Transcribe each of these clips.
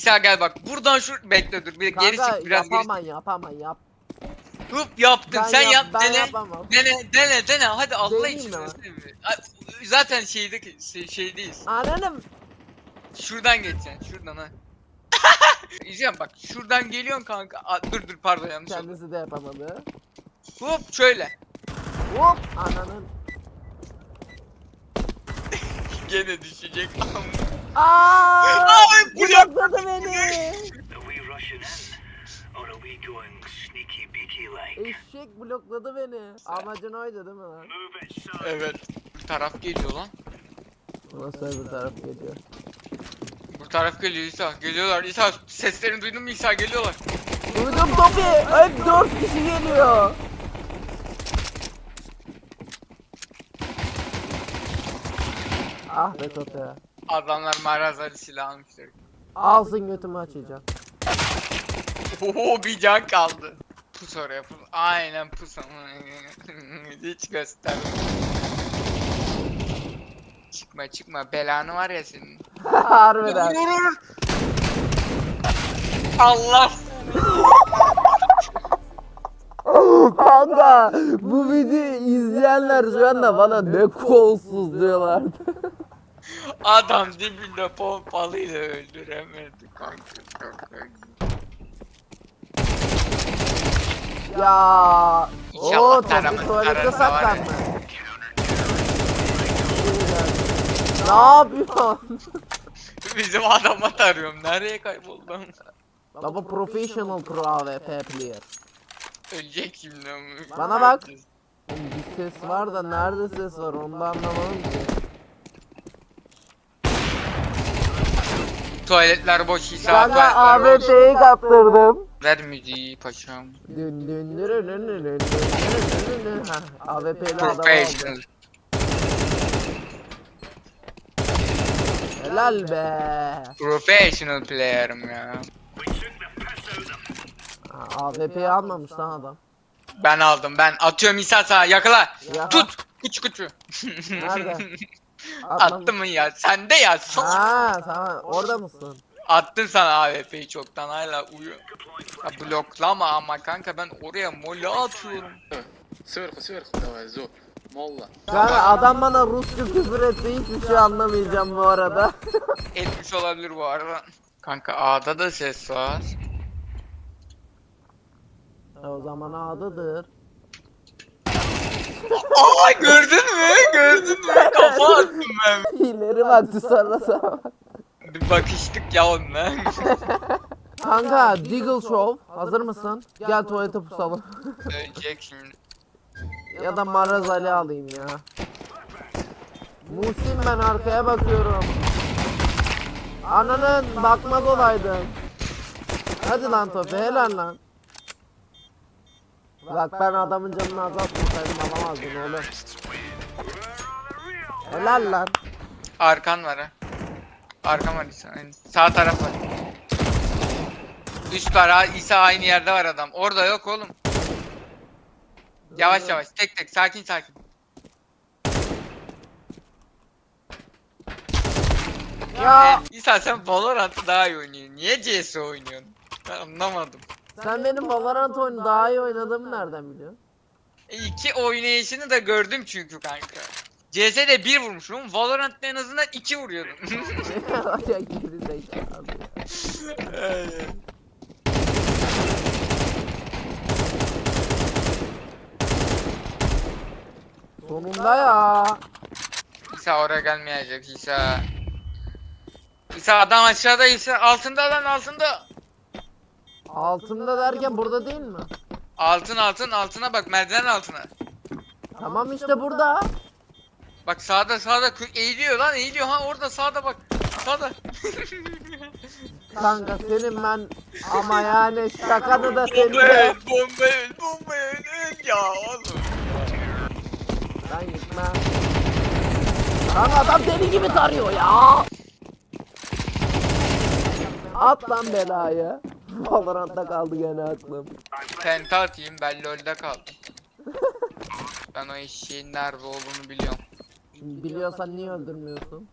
İsa gel bak buradan şu bekle dur bir geri Kanka çık biraz geri yapaman yapaman yap. çık. Hıp yaptın Ben sen yap- yap ben dene. yapamam. Dene dene dene hadi Allah Deneyeyim için. Ay, Zaten şeydeki şey, şeydeyiz. Ananım. Şuradan geçeceksin şuradan ha. İzleyen bak şuradan geliyorsun kanka. Aa, dur dur pardon yanlış oldu. Kendisi de yapamadı. Hop şöyle. Hop ananın. Gene düşecek. Aaaa! Ay, Blokladı beni. Eşek blokladı beni. Amacın oydu değil mi lan? Evet. Bu taraf geliyor lan. Nasıl öbür taraf geliyor? Bu taraf geliyor İsa. Geliyorlar. İsa seslerini duydun mu İsa geliyorlar. Duydum Topi. Hep dört kişi geliyor. Ah be Topi. Adamlar marazali silah almışlar. Alsın götümü açacağım. Oo bir can kaldı. Pus oraya pus. Aynen pus. Hiç göster. Çıkma çıkma belanı var ya senin. Harbiden. Allah. Kanka bu videoyu izleyenler şu anda bana ne kolsuz diyorlar. Adam dibinde pompalıyla öldüremedi kanka. ya. Oo Topi tuvalette saklanma. Ne yapıyorsun? Bizim adama tarıyorum. Nereye kayboldun? Baba professional pro AWP player. Ölecek şimdi. Bana bak. Bir ses var da nerede ses var onu da anlamadım ki. tuvaletler boş İsa Sana tuvaletler boş. ABP'yi kaptırdım. Ver müziği paşam. Dün dün dün dün dün dün dün. Professional. Helal be. Professional player'ım ya. Ha, almamış lan adam. Ben aldım ben. Atıyorum İsa sağa yakala. Ya. Tut. Kuç kuçu. Nerede? Attım mı ya? Sende ya. Sok. Ha tamam orada mısın? Attım sana AWP'yi çoktan hala uyuyor. Ya bloklama ama kanka ben oraya mola atıyorum. Сверху, сверху давай, Зо. Молла. Kanka adam bana Rusça küfür etti hiçbir şey anlamayacağım bu arada. Etmiş olabilir bu arada. Kanka A'da da ses var. E, o zaman A'dadır. Aa gördün mü? Gördün mü? Kafa attım ben. İleri baktı sonra sana. Bir bakıştık ya onunla. Kanka Deagle Show hazır mısın? Gel tuvalete pusalım. Şimdi. ya da Maraz Ali alayım ya. Muhsin ben arkaya bakıyorum. Ananın bakmaz olaydım. Hadi lan Topi helal lan. Bak ben adamın canını azaltmasaydım alamazdım oğlum. Helal lan. Arkan var ha. Arkam var İsa. aynen. Sağ taraf var. Üst var ha. İsa aynı yerde var adam. Orada yok oğlum. Yavaş yavaş. Tek tek. Sakin sakin. Ya Ee, İsa sen Valorant'ı daha iyi oynuyorsun. Niye CS oynuyorsun? Ben anlamadım. sen benim Valorant oyunu daha iyi oynadığımı nereden biliyorsun? İki oynayışını da gördüm çünkü kanka. CS'de bir vurmuşum. Valorant'ta en azından iki vuruyordum. ya geri zekalı ya. Sonunda ya. İsa oraya gelmeyecek İsa. İsa adam aşağıda İsa. Altında lan altında. Altında derken burada değil mi? Altın altın altına bak merdiven altına. Tamam işte burada. Bak sağda sağda kö- eğiliyor lan eğiliyor ha orada sağda bak. Sağda. Kanka senin ben ama yani şakanı da seni bomba de. öl, bomba öl, bomba öl, öl ya oğlum. Ben gitmem. Kanka adam deli gibi tarıyor ya. At lan belayı. Valorant'ta kaldı gene aklım. Tente atayım ben LoL'de kaldım. ben o eşeğin nerede olduğunu biliyorum. Biliyorsan niye öldürmüyorsun?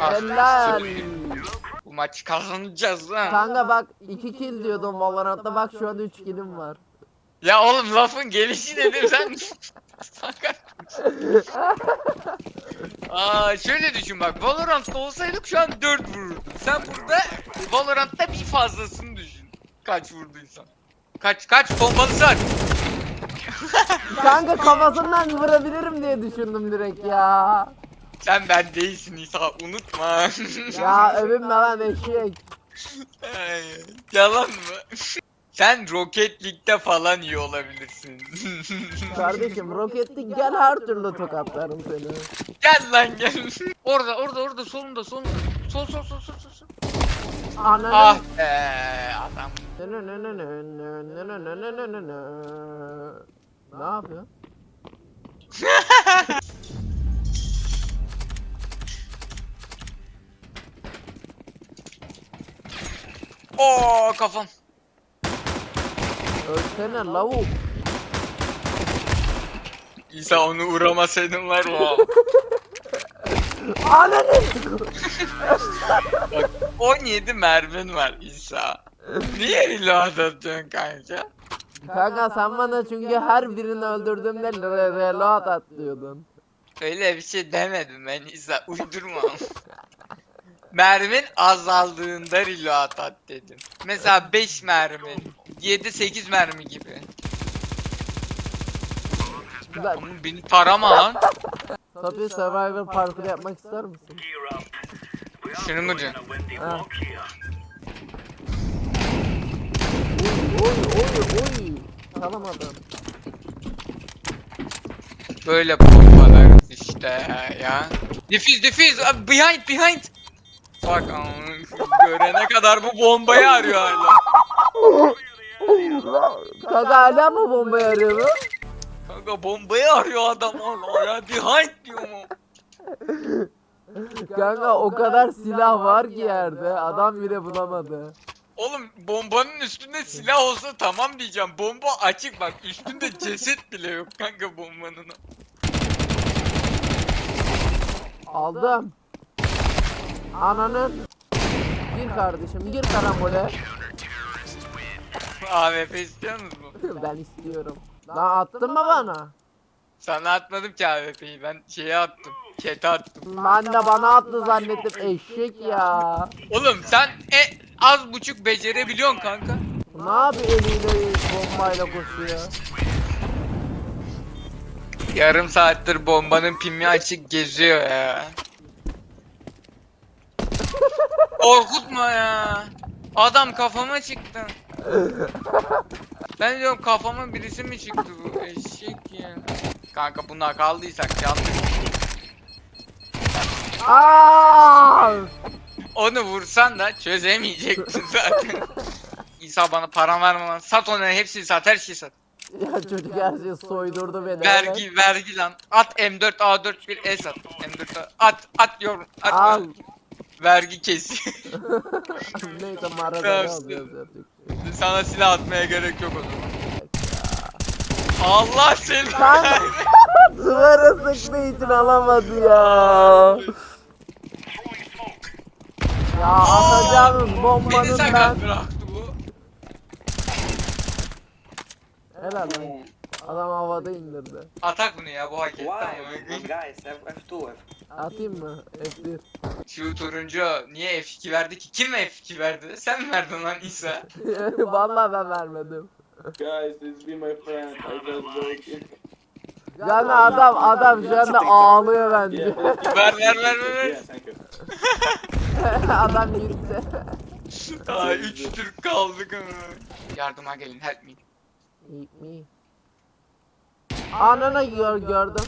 Ah, Helal. maç kazanacağız lan. Kanka bak 2 kill diyordum Valorant'ta bak şu an 3 killim var. Ya oğlum lafın gelişi dedim sen. Aa şöyle düşün bak Valorant'ta olsaydık şu an 4 vururduk. Sen burada Valorant'ta bir fazlasını düşün. Kaç vurduysan. Kaç kaç bombalı sar. Kanka kafasından vurabilirim diye düşündüm direkt ya. Sen ben değilsin İsa unutma. Ya övünme lan eşek. Ay, Yalan mı? Sen Rocket League'de falan iyi olabilirsin. Kardeşim roketlik gel her türlü tokatlarım seni. gel lan gel. Orada orada orada solunda solunda. Sol sol sol sol sol. sol. Ananı. Ah be adam. Ne yapıyor? Oo kafam. Ölsene lavuk. İsa onu uğramasaydın var ya. Ananı. Bak 17 mermin var İsa. Niye reload atıyorsun kanka? Kanka sen bana çünkü her birini öldürdüğümde re- reload atlıyordun. Öyle bir şey demedim ben İsa uydurma. Mermin azaldığında reload at dedim. Mesela 5 mermi, 7-8 mermi gibi. Ben, Ama beni tarama lan. Tabii Survivor parkur yapmak ister misin? Şunu mu diyorsun? Oy. Çalamadım. Böyle pompalar işte ya. Difiz difiz Abi behind behind. Bak görene kadar bu bombayı arıyor hala. Kanka hala mı bombayı arıyor bu? Kanka bombayı arıyor adam hala ya behind diyor mu? Kanka o kadar silah var ki yerde adam bile bulamadı. Oğlum bombanın üstünde silah olsa tamam diyeceğim. Bomba açık bak üstünde ceset bile yok kanka bombanın. Aldım. Ananın. Gir kardeşim gir karambole. AWP istiyor musun? ben istiyorum. Lan attın mı bana? Sana atmadım ki AWP'yi ben şeye attım. Kete attım. Ben de bana attı zannettim eşek ya. Oğlum sen e, az buçuk becerebiliyorsun kanka. Ne yapıyor eliyle bombayla koşuyor? Yarım saattir bombanın pimi açık geziyor ya. Korkutma ya. Adam kafama çıktı. Ben diyorum kafama birisi mi çıktı bu eşek ya. Kanka buna kaldıysak yandık. Aa! Onu vursan da çözemeyecektin zaten. İsa bana param verme. Sat onu hepsini sat her şeyi sat. Ya çocuk her şeyi soydurdu beni. Vergi vergi lan. At M4 A4 bir E sat. M4 A- at at yorum. At Al. vergi kesiyor. Neyse mağarada alıyoruz. Sana silah atmaya gerek yok o zaman. Allah seni duvara sıktığı için alamadı ya. Ya atacağınız Beni bombanın sakat ben. bıraktı bu. Helal lan. Adam havada indirdi. Atak bunu ya bu hak etti. Why, ama. guys? F F2, F. Atayım mı? F1. Şu turuncu niye F2 verdi ki? Kim F2 verdi? Sen mi verdin lan İsa? Vallahi ben vermedim. Guys, this be my friend. I just joking. Yani adam adam şu anda ağlıyor bence. Yeah, ver ver ver ver. ver. yeah, thank you. adam gitti. Aa 3 Türk kaldık. Yardıma gelin help me. Eat me. Anana gör, gördüm.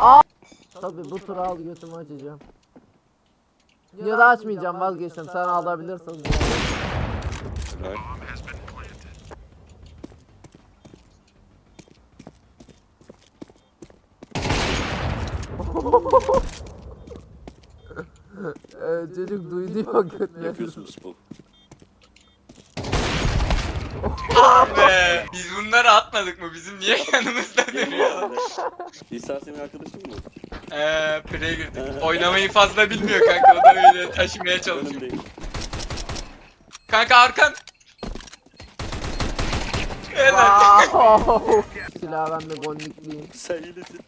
Aa! Tabii bu turu al götümü açacağım. Ya da açmayacağım vazgeçtim sen alabilirsin. Ee, çocuk duydu ya götünü. Yapıyorsun bu Be, biz bunları atmadık mı? Bizim niye yanımızda duruyor? İsa senin arkadaşın mı? Eee pre girdi. Oynamayı fazla bilmiyor kanka. O da öyle taşımaya çalışıyor. Kanka arkan. Helal. Silah ben de gondikliyim. Sen iyilesin.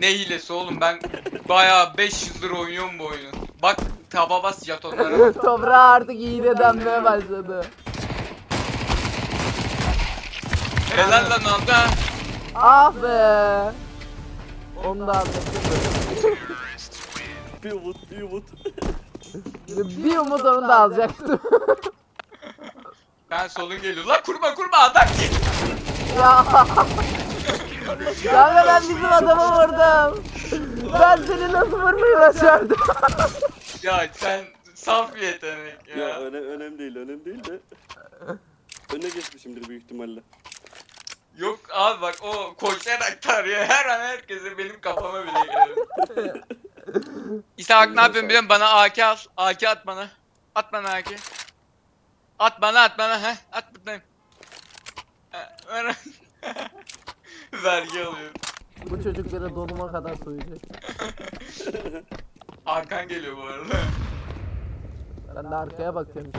Ne hilesi oğlum ben bayağı 5 yıldır oynuyorum bu oyunu. Bak taba bas jetonlara. Toprağa artık iğne denmeye başladı. Helal lan onda. Ah be. Onu da anlattım. Bir umut, bir umut. Bir umut onu da alacaktım. Ben solun geliyor. La kurma kurma adam geliyor. ya. Kanka ben bizim adamı vurdum. Ben seni nasıl vurmayı başardım? Ya sen saf bir yetenek ya. Ya öne, önemli değil, önemli değil de. Öne geçmişimdir büyük ihtimalle. Yok abi bak o koşarak tarıyor. Her an herkese benim kafama bile geliyor. İsa bak ne yapıyorsun biliyor musun? Bana AK al. AK at bana. At bana AK. At bana at bana. Heh at buradayım. Vergi alıyorum. Bu çocukları donuma kadar soyacak. Arkan geliyor bu arada. Ben de arkaya bakıyorum.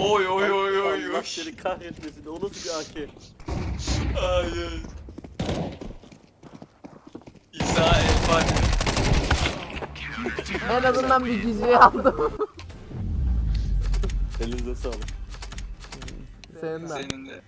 Oy oy oy oy Allah oy. seni kahretmesin. O nasıl bir AK? Ay ay. İsa el Fatih. En azından bir gizli aldım. Elinize sağlık. Senin de. Senin de.